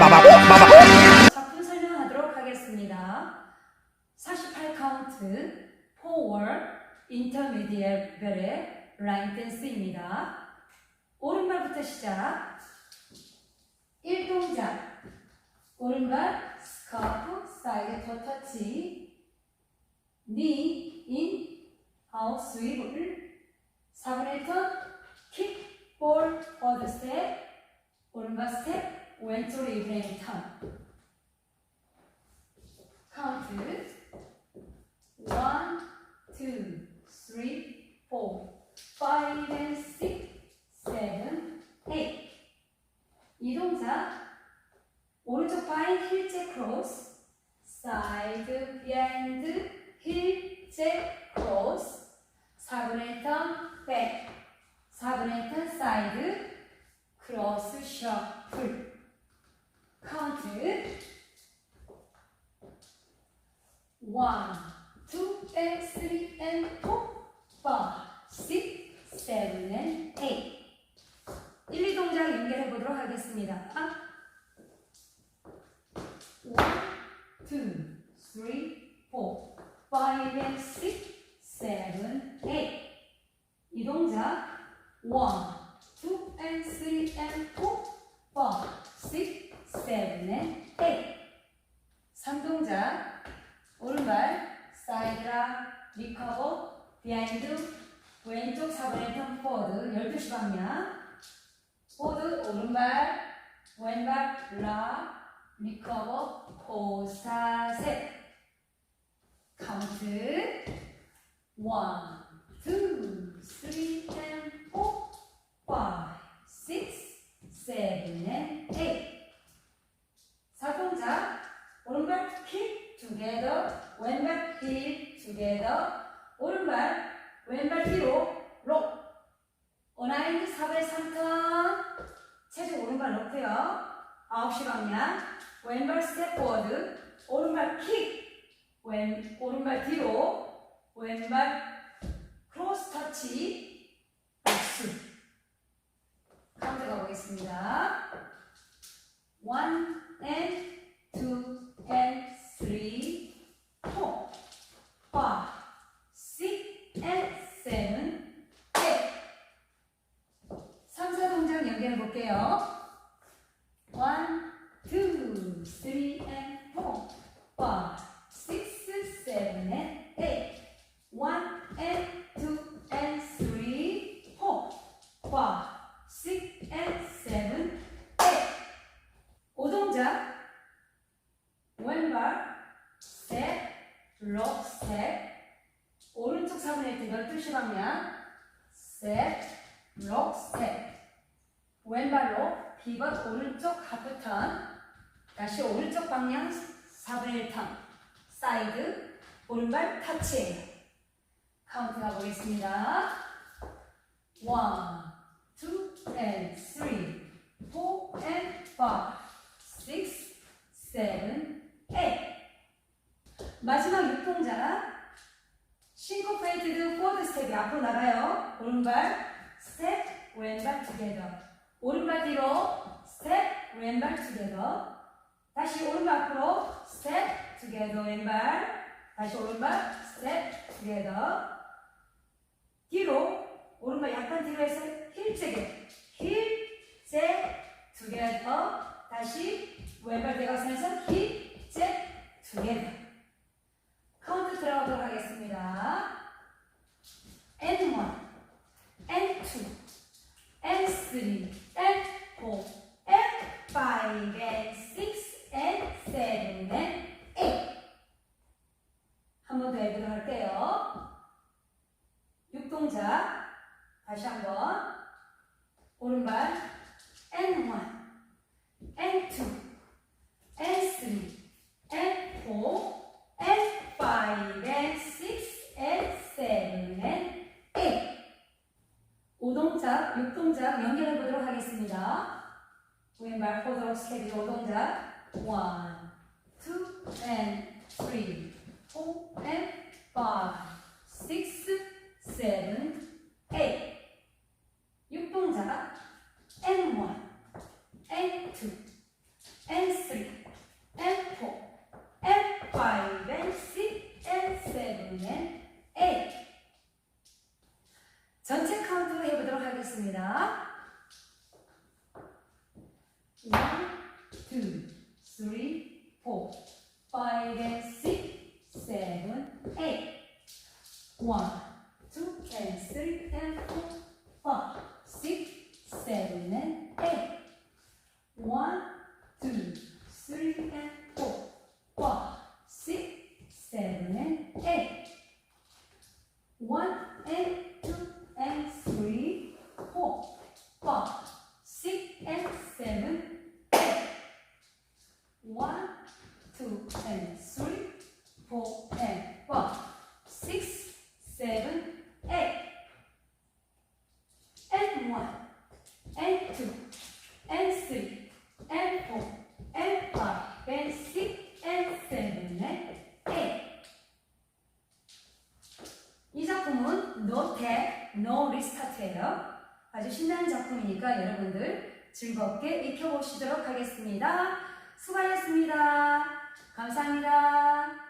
작품 설명하도록 하겠습니다. 48카운트 포월 인터미디얼의 라인 댄스입니다. 오른발부터 시작. 1동작. 오른발 스카프 사이드 토 터치. 니, 인, 아웃 스윕을 4분의 턴 킥, 볼, 어드 스텝. 오른발 스텝. 왼쪽 리브레인 턴. 카운트. 1, 2, 3, 4, 5 and 6, 7, 8. 이 동작 오른쪽 바인 힐제 크로스 사이드 비하인드 힐제 크로스 4분의 턴 백, 4분의 턴 사이드 크로스 셔플 카운트 1, 2, and 3, and 4, 5, 6, 7, and 8 1, 2 동작 연결해 보도록 하겠습니다. 1, 2, 3, 4, 5, and 6, 7, 8 이 동작 1, 2, and 3, and 4, 5, 6, 7, and 8 3동작 오른발 사이드랑 리커버 비하인드 왼쪽 4분의 턴 포워드 12시 방향. 포워드 오른발 왼발 라 리커버 포사셋. 카운트. 1, 2, 3, and 4, 5, 6, 7, and 8 사동작 오른발 킥 together 왼발 힐 together 오른발 왼발 뒤로 록 어나인드 4분의 3턴. 체중 오른발 놓고요. 9시 방향 왼발 스텝 포워드. 오른발 킥. 왼, 오른발 뒤로. 왼발 크로스 터치. 박수. 카운트 가보겠습니다. 1 and 2 and 3 4 5 6 and 7 8 3, 4 동작 연결해 볼게요 1, 2, 3 and 4 5 6, 7 and 8 1 and 2 and 3 4 5 6 and 7 8 오동작. 왼발 록 스텝 오른쪽 3분의 1 12시 방향 록 스텝 왼발로 피벗 오른쪽 하프 턴. 다시 오른쪽 방향 4분의 1턴. 사이드 오른발 터치 카운트 가보겠습니다. 1, 2 and 3 4 and 5 6, 7, 8 마지막 6동작 싱코페이트드 포드 스텝이 앞으로 나가요. 오른발 스텝 왼발 투게더 오른발 뒤로 스텝 왼발 투게더 다시 오른발 앞으로 스텝 투게더 왼발. 다시 오른발 스텝 투게더 뒤로 오른발 약간 뒤로 해서 힐제게 힐제 투게더 다시 왼발 대각선에서 힙제 투게더 카운트 들어가도록 하겠습니다. N1 N2 N3 N4 N5 N6 N7 N8 한번 더 해보도록 할게요. 6동작 다시 한번. 오른발. N1 N2, N3, N4, N5, N6, N7, N8 5동작, 6동작 연결해 보도록 하겠습니다. 왼발 포도록 스텝이 5동작. 1, 2, and 3, 4, and 5, 6, 7, 8 6동작 N1, N2, and three and four and five and six and seven and eight. 전체 카운트 해보도록 하겠습니다. One, two, three, four, five and six, seven, eight. One, two, and three, and four, five, six, seven, and eight. One, two, three, and four, five, six, seven, and eight. One and two and three, four, five, six, and seven, eight. One, two, and No Restart예요. 아주 신나는 작품이니까 여러분들 즐겁게 익혀보시도록 하겠습니다. 수고하셨습니다. 감사합니다.